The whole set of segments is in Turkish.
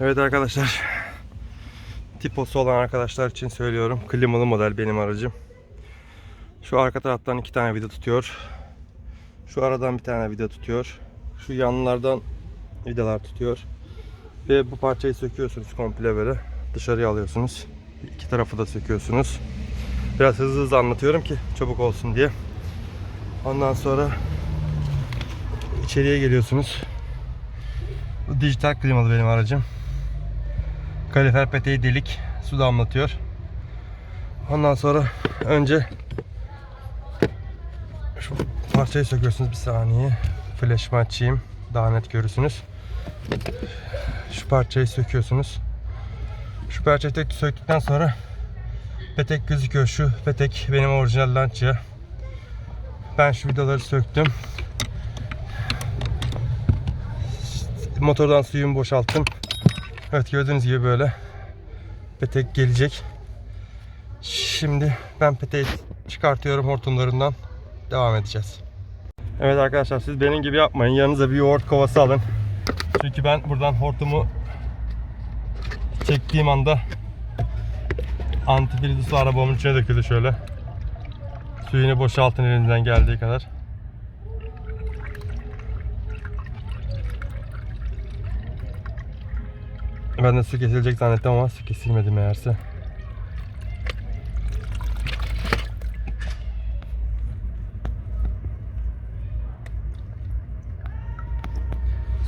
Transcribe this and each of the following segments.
Evet arkadaşlar. Tiposu olan arkadaşlar için söylüyorum. Klimalı model benim aracım. Şu arka taraftan iki tane vida tutuyor. Şu aradan bir tane vida tutuyor. Şu yanlardan vidalar tutuyor. Ve bu parçayı söküyorsunuz komple böyle. Dışarıya alıyorsunuz. İki tarafı da söküyorsunuz. Biraz hızlı hızlı anlatıyorum ki çabuk olsun diye. Ondan sonra içeriye geliyorsunuz. Bu dijital klimalı benim aracım. Kalifer peteği delik. Su damlatıyor. Ondan sonra önce şu parçayı söküyorsunuz bir saniye. Flash'ımı açayım. Daha net görürsünüz. Şu parçayı söküyorsunuz. Şu parçayı tek söktükten sonra petek gözüküyor. Şu petek benim orijinal Lancia. Ben şu vidaları söktüm. Motordan suyumu boşalttım. Evet gördüğünüz gibi böyle petek gelecek. Şimdi ben peteği çıkartıyorum hortumlarından. Devam edeceğiz. Evet arkadaşlar siz benim gibi yapmayın. Yanınıza bir yoğurt kovası alın. Çünkü ben buradan hortumu çektiğim anda antifrizi su arabamın içine döküldü şöyle. Suyunu boşaltın elinizden geldiği kadar. Ben de su kesilecek zannettim ama su kesilmedi meğerse.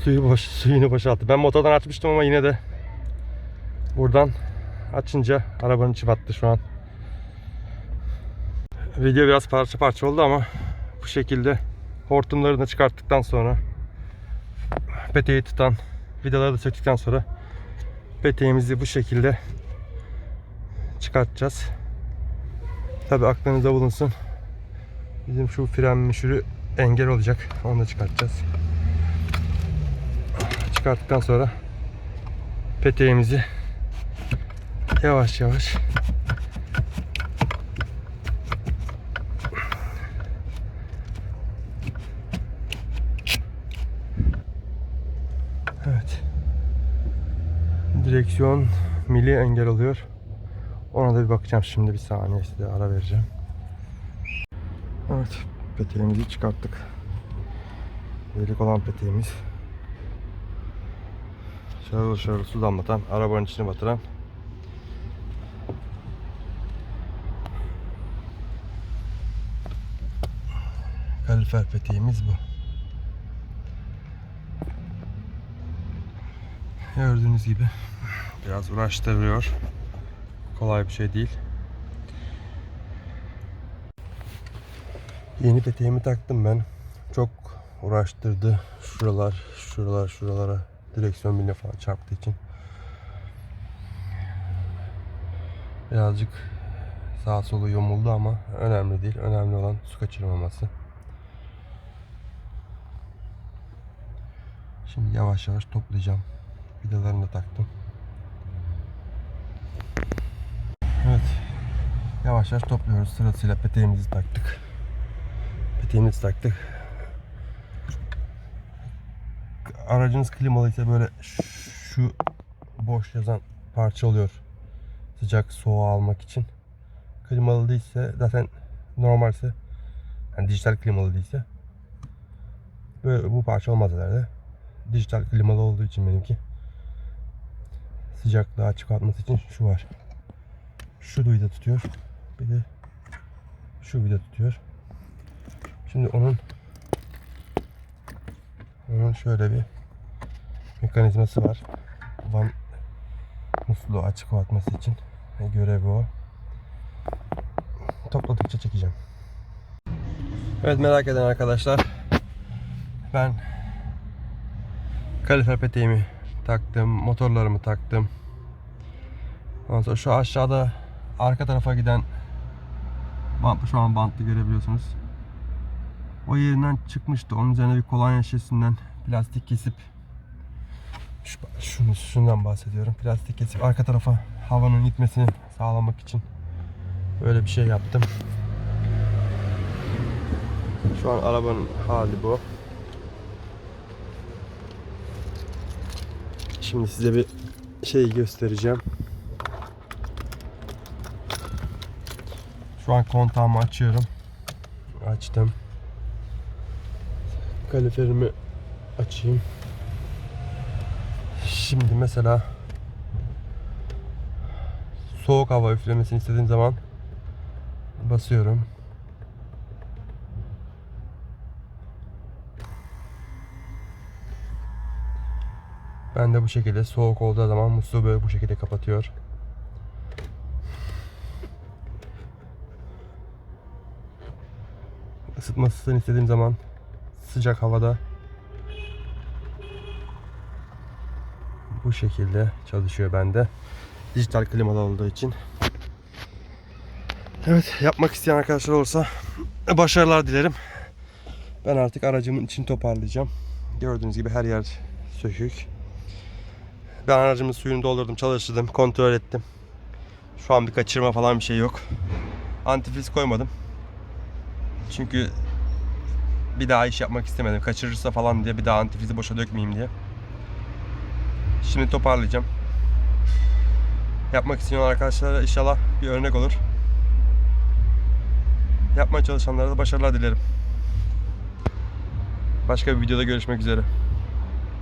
Suyu boş, suyunu boşalttı. Ben motordan açmıştım ama yine de buradan açınca arabanın içi battı şu an. Video biraz parça parça oldu ama bu şekilde hortumlarını çıkarttıktan sonra peteği tutan vidaları da söktükten sonra peteğimizi bu şekilde çıkartacağız. Tabi aklınızda bulunsun. Bizim şu fren müşürü engel olacak. Onu da çıkartacağız. Çıkarttıktan sonra peteğimizi yavaş yavaş Evet. Direksiyon mili engel oluyor. Ona da bir bakacağım şimdi bir saniye size ara vereceğim. Evet, peteğimizi çıkarttık. Delik olan peteğimiz. Şarıl şarıl su damlatan, arabanın içine batıran. Kalifer peteğimiz bu. Gördüğünüz gibi biraz uğraştırıyor. Kolay bir şey değil. Yeni peteğimi taktım ben. Çok uğraştırdı. Şuralar, şuralar, şuralara direksiyon biline falan çarptığı için. Birazcık sağa solu yumuldu ama önemli değil. Önemli olan su kaçırmaması. Şimdi yavaş yavaş toplayacağım. Vidalarını da taktım. Evet. Yavaş yavaş topluyoruz. Sırasıyla peteğimizi taktık. Peteğimizi taktık. Aracınız klimalıysa böyle şu boş yazan parça oluyor. Sıcak soğuğu almak için. Klimalı değilse zaten normalse yani dijital klimalı değilse böyle bu parça olmaz herhalde. Dijital klimalı olduğu için benimki sıcaklığı açık atması için şu var. Şu vida tutuyor. Bir de şu vida tutuyor. Şimdi onun onun şöyle bir mekanizması var. Van musluğu açık atması için görevi o. Topladıkça çekeceğim. Evet merak eden arkadaşlar ben kalifer peteğimi taktım, motorlarımı taktım. Ondan sonra şu aşağıda arka tarafa giden bant, şu an bantlı görebiliyorsunuz. O yerinden çıkmıştı. Onun üzerine bir kolonya şişesinden plastik kesip şu, şunu, şundan bahsediyorum. Plastik kesip arka tarafa havanın gitmesini sağlamak için böyle bir şey yaptım. Şu an arabanın hali bu. Şimdi size bir şeyi göstereceğim. Şu an kontağımı açıyorum. Açtım. Kaliferimi açayım. Şimdi mesela soğuk hava üflemesini istediğim zaman basıyorum. Ben de bu şekilde soğuk olduğu zaman musluğu böyle bu şekilde kapatıyor. Isıtmasını istediğim zaman sıcak havada bu şekilde çalışıyor bende. Dijital klimalı olduğu için. Evet yapmak isteyen arkadaşlar olursa başarılar dilerim. Ben artık aracımın için toparlayacağım. Gördüğünüz gibi her yer sökük. Ben aracımın suyunu doldurdum, çalıştırdım, kontrol ettim. Şu an bir kaçırma falan bir şey yok. Antifriz koymadım. Çünkü bir daha iş yapmak istemedim. Kaçırırsa falan diye bir daha antifrizi boşa dökmeyeyim diye. Şimdi toparlayacağım. Yapmak isteyen arkadaşlara inşallah bir örnek olur. Yapmaya çalışanlara da başarılar dilerim. Başka bir videoda görüşmek üzere.